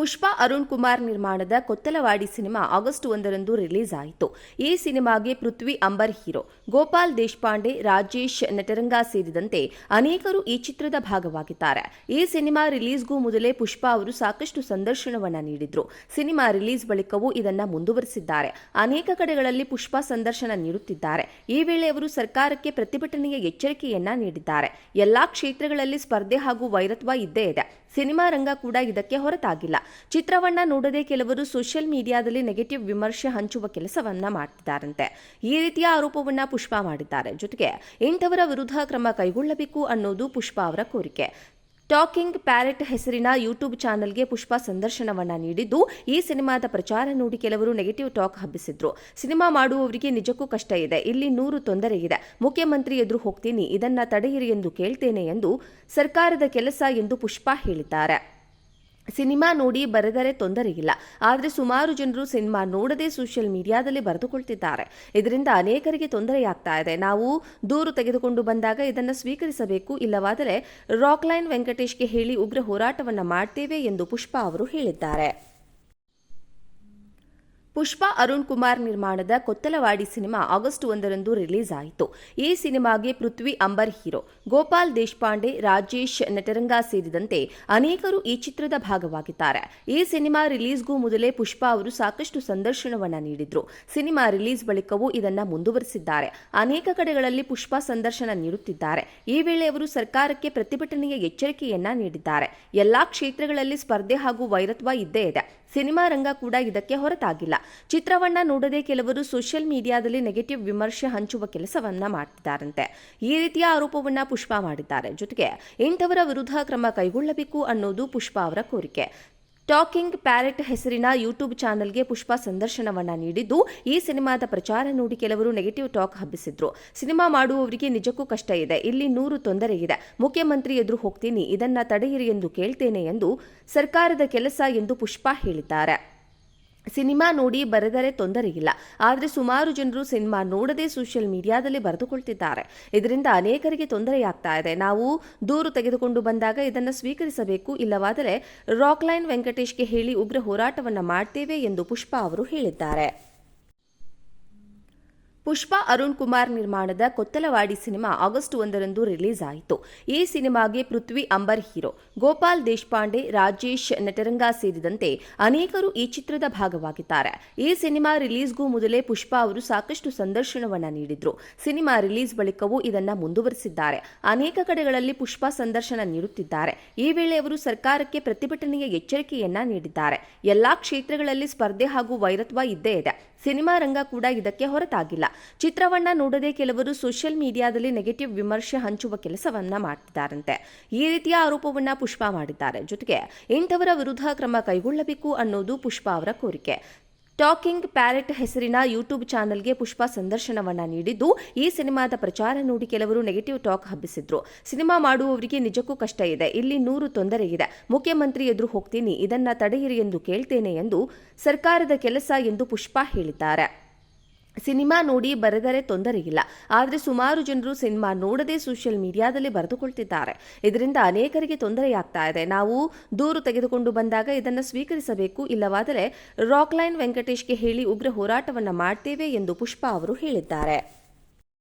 ಪುಷ್ಪಾ ಅರುಣ್ ಕುಮಾರ್ ನಿರ್ಮಾಣದ Kothalavadi cinema August ಒಂದರಂದು release ಆಯಿತು. ಈ ಸಿನಿಮಾಗೆ ಪೃಥ್ವಿ ಅಂಬರ್ ಹೀರೋ, ಗೋಪಾಲ್ ದೇಶಪಾಂಡೆ, ರಾಜೇಶ್ ನಟರಂಗ ಸೇರಿದಂತೆ ಅನೇಕರು ಈ ಚಿತ್ರದ ಭಾಗವಾಗಿದ್ದಾರೆ. ಈ ಸಿನಿಮಾ ರಿಲೀಸ್ಗೂ ಮೊದಲೇ ಪುಷ್ಪಾ ಅವರು ಸಾಕಷ್ಟು ಸಂದರ್ಶನವನ್ನ ನೀಡಿದ್ರು. ಸಿನಿಮಾ ರಿಲೀಸ್ ಬಳಿಕವೂ ಇದನ್ನ ಮುಂದುವರೆಸಿದ್ದಾರೆ. ಅನೇಕ ಕಡೆಗಳಲ್ಲಿ ಪುಷ್ಪಾ ಸಂದರ್ಶನ ನೀಡುತ್ತಿದ್ದಾರೆ. ಈ ವೇಳೆ ಅವರು ಸರ್ಕಾರಕ್ಕೆ ಪ್ರತಿಭಟನೆಯ ಎಚ್ಚರಿಕೆಯನ್ನ ನೀಡಿದ್ದಾರೆ. ಎಲ್ಲಾ ಕ್ಷೇತ್ರಗಳಲ್ಲಿ ಸ್ಪರ್ಧೆ ಹಾಗೂ ವೈರತ್ವ ಇದ್ದೇ ಇದೆ. ಸಿನಿಮಾ ರಂಗ ಕೂಡ ಇದಕ್ಕೆ ಹೊರತಾಗಿಲ್ಲ. ಚಿತ್ರವನ್ನ ನೋಡದೆ ಕೆಲವರು ಸೋಷಿಯಲ್ ಮೀಡಿಯಾದಲ್ಲಿ ನೆಗೆಟಿವ್ ವಿಮರ್ಶೆ ಹಂಚುವ ಕೆಲಸವನ್ನ ಮಾಡ್ತಿದ್ದಾರಂತೆ. ಈ ರೀತಿಯ ಆರೋಪವನ್ನ ಪುಷ್ಪಾ ಮಾಡಿದ್ದಾರೆ. ಜೊತೆಗೆ ಇಂಥವರ ವಿರುದ್ಧ ಕ್ರಮ ಕೈಗೊಳ್ಳಬೇಕು ಅನ್ನೋದು ಪುಷ್ಪಾ ಅವರ ಕೋರಿಕೆ. ಟಾಕಿಂಗ್ ಪ್ಯಾರೆಟ್ ಹೆಸರಿನ ಯೂಟ್ಯೂಬ್ ಚಾನೆಲ್ಗೆ ಪುಷ್ಪಾ ಸಂದರ್ಶನವನ್ನ ನೀಡಿದ್ದು, ಈ ಸಿನಿಮಾದ ಪ್ರಚಾರ ನೋಡಿ ಕೆಲವರು ನೆಗೆಟಿವ್ ಟಾಕ್ ಹಬ್ಬಿಸಿದ್ರು. ಸಿನಿಮಾ ಮಾಡುವವರಿಗೆ ನಿಜಕ್ಕೂ ಕಷ್ಟ ಇದೆ. ಇಲ್ಲಿ ನೂರು ತೊಂದರೆ ಇದೆ. ಮುಖ್ಯಮಂತ್ರಿ ಎದುರು ಹೋಗ್ತೀನಿ. ಇದನ್ನ ತಡೆಯಿರಿ ಎಂದು ಕೇಳ್ತೇನೆ ಎಂದು ಸರ್ಕಾರದ ಕೆಲಸ ಎಂದು ಪುಷ್ಪಾ ಹೇಳಿದ್ದಾರೆ. ಸಿನಿಮಾ ನೋಡಿ ಬರೆದರೆ ತೊಂದರೆ ಇಲ್ಲ ಆದರೆ ಸುಮಾರು ಜನರು ಸಿನಿಮಾ ನೋಡದೆ ಸೋಷಿಯಲ್ ಮೀಡಿಯಾದಲ್ಲಿ ಬರೆದುಕೊಳ್ತಿದ್ದಾರೆ. ಇದರಿಂದ ಅನೇಕರಿಗೆ ತೊಂದರೆಯಾಗ್ತಾ ಇದೆ. ನಾವು ದೂರು ತೆಗೆದುಕೊಂಡು ಬಂದಾಗ ಇದನ್ನು ಸ್ವೀಕರಿಸಬೇಕು. ಇಲ್ಲವಾದರೆ ರಾಕ್ಲೈನ್ ವೆಂಕಟೇಶ್ಗೆ ಹೇಳಿ ಉಗ್ರ ಹೋರಾಟವನ್ನು ಮಾಡ್ತೇವೆ ಎಂದು ಪುಷ್ಪಾ ಅವರು ಹೇಳಿದ್ದಾರೆ. ಪುಷ್ಪಾ ಅರುಣ್ ಕುಮಾರ್ ನಿರ್ಮಾಣದ ಕೊತ್ತಲವಾಡಿ ಸಿನಿಮಾ ಆಗಸ್ಟ್ ಒಂದರಂದು ರಿಲೀಸ್ ಆಯಿತು. ಈ ಸಿನಿಮಾಗೆ ಪೃಥ್ವಿ ಅಂಬರ್ ಹೀರೋ, ಗೋಪಾಲ್ ದೇಶಪಾಂಡೆ, ರಾಜೇಶ್ ನಟರಂಗ ಸೇರಿದಂತೆ ಅನೇಕರು ಈ ಚಿತ್ರದ ಭಾಗವಾಗಿದ್ದಾರೆ. ಈ ಸಿನಿಮಾ ರಿಲೀಸ್ಗೂ ಮೊದಲೇ ಪುಷ್ಪಾ ಅವರು ಸಾಕಷ್ಟು ಸಂದರ್ಶನವನ್ನ ನೀಡಿದ್ರು. ಸಿನಿಮಾ ರಿಲೀಸ್ ಬಳಿಕವೂ ಇದನ್ನ ಮುಂದುವರೆಸಿದ್ದಾರೆ. ಅನೇಕ ಕಡೆಗಳಲ್ಲಿ ಪುಷ್ಪಾ ಸಂದರ್ಶನ ನೀಡುತ್ತಿದ್ದಾರೆ. ಈ ವೇಳೆ ಅವರು ಸರ್ಕಾರಕ್ಕೆ ಪ್ರತಿಭಟನೆಯ ಎಚ್ಚರಿಕೆಯನ್ನ ನೀಡಿದ್ದಾರೆ. ಎಲ್ಲಾ ಕ್ಷೇತ್ರಗಳಲ್ಲಿ ಸ್ಪರ್ಧೆ ಹಾಗೂ ವೈರತ್ವ ಇದ್ದೇ ಇದೆ. ಸಿನಿಮಾ ರಂಗ ಕೂಡ ಇದಕ್ಕೆ ಹೊರತಾಗಿಲ್ಲ. ಚಿತ್ರವನ್ನ ನೋಡದೆ ಕೆಲವರು ಸೋಷಿಯಲ್ ಮೀಡಿಯಾದಲ್ಲಿ ನೆಗೆಟಿವ್ ವಿಮರ್ಶೆ ಹಂಚುವ ಕೆಲಸವನ್ನ ಮಾಡ್ತಿದ್ದಾರಂತೆ. ಈ ರೀತಿಯ ಆರೋಪವನ್ನ ಪುಷ್ಪಾ ಮಾಡಿದ್ದಾರೆ. ಜೊತೆಗೆ ಇಂಥವರ ವಿರುದ್ಧ ಕ್ರಮ ಕೈಗೊಳ್ಳಬೇಕು ಅನ್ನೋದು ಪುಷ್ಪಾ ಅವರ ಕೋರಿಕೆ. ಟಾಕಿಂಗ್ ಪ್ಯಾರೆಟ್ ಹೆಸರಿನ ಯೂಟ್ಯೂಬ್ ಚಾನೆಲ್ಗೆ ಪುಷ್ಪಾ ಸಂದರ್ಶನವನ್ನ ನೀಡಿದ್ದು, ಈ ಸಿನಿಮಾದ ಪ್ರಚಾರ ನೋಡಿ ಕೆಲವರು ನೆಗೆಟಿವ್ ಟಾಕ್ ಹಬ್ಬಿಸಿದ್ರು. ಸಿನಿಮಾ ಮಾಡುವವರಿಗೆ ನಿಜಕ್ಕೂ ಕಷ್ಟ ಇದೆ. ಇಲ್ಲಿ ನೂರು ತೊಂದರೆ ಇದೆ. ಮುಖ್ಯಮಂತ್ರಿ ಎದುರು ಹೋಗ್ತೀನಿ. ಇದನ್ನ ತಡೆಯಿರಿ ಎಂದು ಕೇಳ್ತೇನೆ ಎಂದು ಸರ್ಕಾರದ ಕೆಲಸ ಎಂದು ಪುಷ್ಪಾ ಹೇಳಿದ್ದಾರೆ. ಸಿನಿಮಾ ನೋಡಿ ಬರೆದರೆ ತೊಂದರೆ ಇಲ್ಲ. ಆದರೆ ಸುಮಾರು ಜನರು ಸಿನಿಮಾ ನೋಡದೆ ಸೋಷಿಯಲ್ ಮೀಡಿಯಾದಲ್ಲಿ ಬರೆದುಕೊಳ್ತಿದ್ದಾರೆ. ಇದರಿಂದ ಅನೇಕರಿಗೆ ತೊಂದರೆಯಾಗ್ತಾ ಇದೆ. ನಾವು ದೂರು ತೆಗೆದುಕೊಂಡು ಬಂದಾಗ ಇದನ್ನು ಸ್ವೀಕರಿಸಬೇಕು. ಇಲ್ಲವಾದರೆ ರಾಕ್ಲೈನ್ ವೆಂಕಟೇಶ್ಗೆ ಹೇಳಿ ಉಗ್ರ ಹೋರಾಟವನ್ನು ಮಾಡ್ತೇವೆ ಎಂದು ಪುಷ್ಪಾ ಅವರು ಹೇಳಿದ್ದಾರೆ. ಪುಷ್ಪಾ ಅರುಣ್ ಕುಮಾರ್ ನಿರ್ಮಾಣದ ಕೊತ್ತಲವಾಡಿ ಸಿನಿಮಾ ಆಗಸ್ಟ್ ಒಂದರಂದು ರಿಲೀಸ್ ಆಯಿತು. ಈ ಸಿನಿಮಾಗೆ ಪೃಥ್ವಿ ಅಂಬರ್ ಹೀರೋ, ಗೋಪಾಲ್ ದೇಶಪಾಂಡೆ, ರಾಜೇಶ್ ನಟರಂಗ ಸೇರಿದಂತೆ ಅನೇಕರು ಈ ಚಿತ್ರದ ಭಾಗವಾಗಿದ್ದಾರೆ. ಈ ಸಿನಿಮಾ ರಿಲೀಸ್ಗೂ ಮೊದಲೇ ಪುಷ್ಪಾ ಅವರು ಸಾಕಷ್ಟು ಸಂದರ್ಶನವನ್ನ ನೀಡಿದ್ರು. ಸಿನಿಮಾ ರಿಲೀಸ್ ಬಳಿಕವೂ ಇದನ್ನ ಮುಂದುವರೆಸಿದ್ದಾರೆ. ಅನೇಕ ಕಡೆಗಳಲ್ಲಿ ಪುಷ್ಪಾ ಸಂದರ್ಶನ ನೀಡುತ್ತಿದ್ದಾರೆ. ಈ ವೇಳೆ ಅವರು ಸರ್ಕಾರಕ್ಕೆ ಪ್ರತಿಭಟನೆಯ ಎಚ್ಚರಿಕೆಯನ್ನ ನೀಡಿದ್ದಾರೆ. ಎಲ್ಲಾ ಕ್ಷೇತ್ರಗಳಲ್ಲಿ ಸ್ಪರ್ಧೆ ಹಾಗೂ ವೈರತ್ವ ಇದ್ದೇ ಇದೆ. ಸಿನಿಮಾ ರಂಗ ಕೂಡ ಇದಕ್ಕೆ ಹೊರತಾಗಿಲ್ಲ. ಚಿತ್ರವನ್ನ ನೋಡದೆ ಕೆಲವರು ಸೋಷಿಯಲ್ ಮೀಡಿಯಾದಲ್ಲಿ ನೆಗೆಟಿವ್ ವಿಮರ್ಶೆ ಹಂಚುವ ಕೆಲಸವನ್ನ ಮಾಡ್ತಿದ್ದಾರಂತೆ. ಈ ರೀತಿಯ ಆರೋಪವನ್ನ ಪುಷ್ಪಾ ಮಾಡಿದ್ದಾರೆ. ಜೊತೆಗೆ ಇಂಥವರ ವಿರುದ್ಧ ಕ್ರಮ ಕೈಗೊಳ್ಳಬೇಕು ಅನ್ನೋದು ಪುಷ್ಪಾ ಅವರ ಕೋರಿಕೆ. ಟಾಕಿಂಗ್ ಪ್ಯಾರೆಟ್ ಹೆಸರಿನ ಯೂಟ್ಯೂಬ್ ಚಾನೆಲ್ಗೆ ಪುಷ್ಪಾ ಸಂದರ್ಶನವನ್ನ ನೀಡಿದ್ದು, ಈ ಸಿನಿಮಾದ ಪ್ರಚಾರ ನೋಡಿ ಕೆಲವರು ನೆಗೆಟಿವ್ ಟಾಕ್ ಹಬ್ಬಿಸಿದ್ರು. ಸಿನಿಮಾ ಮಾಡುವವರಿಗೆ ನಿಜಕ್ಕೂ ಕಷ್ಟ ಇದೆ. ಇಲ್ಲಿ ನೂರು ತೊಂದರೆ ಇದೆ. ಮುಖ್ಯಮಂತ್ರಿ ಎದುರು ಹೋಗ್ತೀನಿ. ಇದನ್ನ ತಡೆಯಿರಿ ಎಂದು ಕೇಳ್ತೇನೆ ಎಂದು ಸರ್ಕಾರದ ಕೆಲಸ ಎಂದು ಪುಷ್ಪಾ ಹೇಳಿದ್ದಾರೆ. ಸಿನಿಮಾ ನೋಡಿ ಬರೆದರೆ ತೊಂದರೆ ಇಲ್ಲ. ಆದರೆ ಸುಮಾರು ಜನರು ಸಿನಿಮಾ ನೋಡದೆ ಸೋಷಿಯಲ್ ಮೀಡಿಯಾದಲ್ಲಿ ಬರೆದುಕೊಳ್ತಿದ್ದಾರೆ. ಇದರಿಂದ ಅನೇಕರಿಗೆ ತೊಂದರೆಯಾಗ್ತಾ ಇದೆ. ನಾವು ದೂರು ತೆಗೆದುಕೊಂಡು ಬಂದಾಗ ಇದನ್ನು ಸ್ವೀಕರಿಸಬೇಕು. ಇಲ್ಲವಾದರೆ ರಾಕ್ಲೈನ್ ವೆಂಕಟೇಶ್ಗೆ ಹೇಳಿ ಉಗ್ರ ಹೋರಾಟವನ್ನು ಮಾಡ್ತೇವೆ ಎಂದು ಪುಷ್ಪಾ ಅವರು ಹೇಳಿದ್ದಾರೆ.